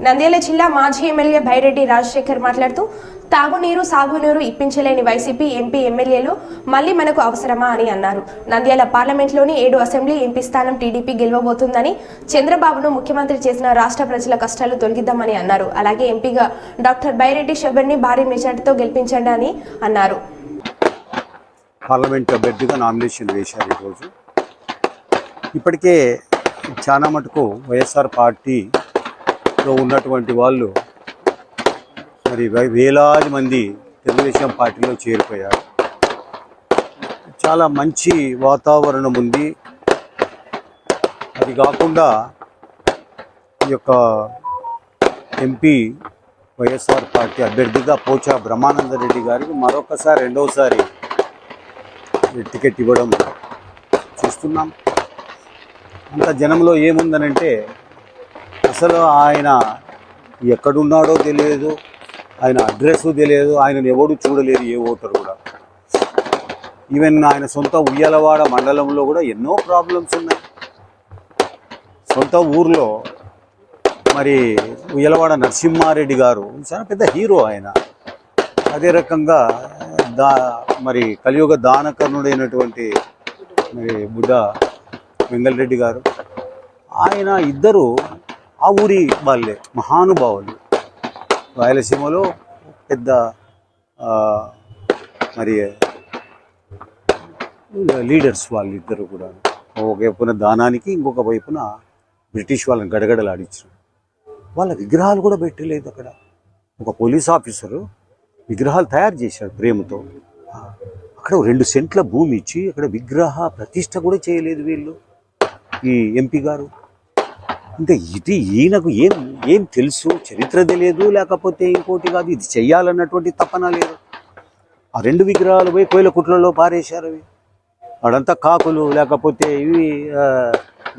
నంద్యాల జిల్లా మాజీ ఎమ్మెల్యే భైరెడ్డి రాజశేఖర్ మాట్లాడుతూ తాగునీరు సాగునీరు ఇప్పించలేని వైసీపీ ఎంపీ ఎమ్మెల్యేలు మళ్ళీ మనకు అవసరమా అని అన్నారు. నంద్యాల పార్లమెంట్లోని ఏడు అసెంబ్లీ ఎంపీ స్థానం టీడీపీ గెలవబోతుందని చంద్రబాబును ముఖ్యమంత్రి చేసిన రాష్ట్ర ప్రజల కష్టాలు తొలగిద్దామని అన్నారు. అలాగే ఎంపీగా డాక్టర్ బైరెడ్డి షబర్ని భారీ మెజార్టీతో గెలిపించండి అని అన్నారు. పార్లమెంట్ అభ్యర్థిగా నామినేషన్ వేశారు ఈరోజు. ఇప్పటికే చాలా మటుకు వైఎస్ఆర్ లో ఉన్నటువంటి వాళ్ళు మరి వేలాది మంది తెలుగుదేశం పార్టీలో చేరిపోయారు. చాలా మంచి వాతావరణం ఉంది. అది కాకుండా ఈ యొక్క ఎంపీ వైఎస్ఆర్ పార్టీ అభ్యర్థిగా పోచా బ్రహ్మానందరెడ్డి గారికి మరొకసారి రెండవసారి టికెట్ ఇవ్వడం చూస్తున్నాం. అంత జనంలో ఏముందనంటే అసలు ఆయన ఎక్కడున్నాడో తెలియదు. ఆయన అడ్రస్ తెలియదు. ఆయనను ఎవడు చూడలేదు ఏ ఓటరు కూడా. ఈవెన్ ఆయన సొంత ఉయ్యాలవాడ మండలంలో కూడా ఎన్నో ప్రాబ్లమ్స్ ఉన్నాయి. సొంత ఊర్లో మరి ఉయ్యలవాడ నరసింహారెడ్డి గారు చాలా పెద్ద హీరో ఆయన. అదే రకంగా దా మరి కలియుగ దానకర్ణుడైనటువంటి మరి బుడ్డ వెంగళరెడ్డి గారు. ఆయన ఇద్దరు ఆ ఊరి వాళ్ళే మహానుభావులు. రాయలసీమలో పెద్ద మరి లీడర్స్ వాళ్ళు ఇద్దరు కూడా. ఒక వైపున దానానికి ఇంకొక వైపున బ్రిటిష్ వాళ్ళని గడగడలాడించారు వాళ్ళ విగ్రహాలు కూడా పెట్టలేదు అక్కడ. ఒక పోలీస్ ఆఫీసరు విగ్రహాలు తయారు చేశాడు ప్రేమతో. అక్కడ రెండు సెంట్ల భూమి ఇచ్చి అక్కడ విగ్రహ ప్రతిష్ట కూడా చేయలేదు వీళ్ళు. ఈ ఎంపీ గారు. ఇంకా ఇది ఈయనకు ఏం ఏం తెలుసు? చరిత్ర తెలియదు లేకపోతే ఇంకోటి కాదు. ఇది చెయ్యాలన్నటువంటి తపన లేదు. ఆ రెండు విగ్రహాలు పోయి కోయిల కుట్లలో పారేశారు అవి. వాడంతా కాకులు లేకపోతే ఇవి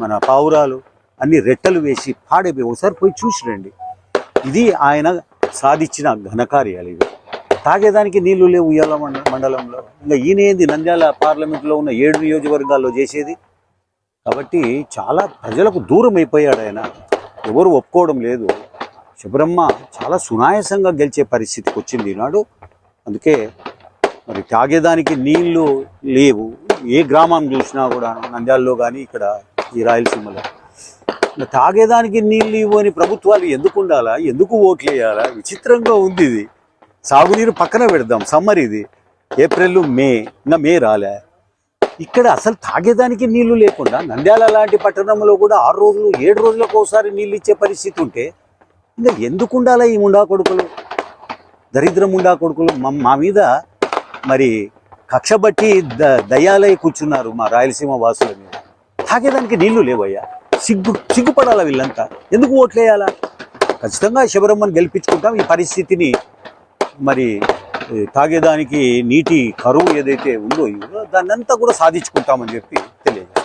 మన పావురాలు అన్ని రెట్టలు వేసి పాడైపోయి ఒకసారి పోయి చూసిరండి. ఇది ఆయన సాధించిన ఘనకార్యాలు ఇవి. తాగేదానికి నీళ్ళు లేవు ఉయ్యాల మండ మండలంలో. ఇంకా ఈయన ఏంది నంద్యాల పార్లమెంట్లో ఉన్న ఏడు నియోజకవర్గాల్లో చేసేది? కాబట్టి చాలా ప్రజలకు దూరం అయిపోయాడు ఆయన. ఎవరు ఒప్పుకోవడం లేదు. శుభ్రహ్మ చాలా సునాయాసంగా గెలిచే పరిస్థితికి వచ్చింది ఈనాడు. అందుకే మరి తాగేదానికి నీళ్ళు లేవు. ఏ గ్రామం చూసినా కూడా నంద్యాలలో కానీ ఇక్కడ ఈ రాయలసీమలో. తాగేదానికి నీళ్ళు ఇవ్వని ప్రభుత్వాలు ఎందుకు ఉండాలా? ఎందుకు ఓట్లు వేయాలా? విచిత్రంగా ఉంది ఇది. సాగునీరు పక్కన పెడదాం సమ్మర్ ఇది. ఏప్రిల్ మే ఇంకా మే రాలే. ఇక్కడ అసలు తాగేదానికి నీళ్ళు లేకుండా నంద్యాల లాంటి పట్టణంలో కూడా ఆరు రోజులు ఏడు రోజులకు ఒకసారి నీళ్ళు ఇచ్చే పరిస్థితి ఉంటే ఇంకా ఎందుకు ఉండాలా ఈ ముండా కొడుకులు? దరిద్రం ముండా కొడుకులు? మా- మీద మరి కక్ష బట్టి ద దయ్యాలై కూర్చున్నారు మా రాయలసీమ వాసుల మీద. తాగేదానికి నీళ్ళు లేవయ్యా. సిగ్గు సిగ్గుపడాలా వీళ్ళంతా? ఎందుకు ఓట్లేయాలా? ఖచ్చితంగా శబరమ్మని గెలిపించుకుంటాం. ఈ పరిస్థితిని మరి తాగేదానికి నీటి కరువు ఏదైతే ఉందో దాన్నంతా కూడా సాధించుకుంటామని చెప్పి తెలియదు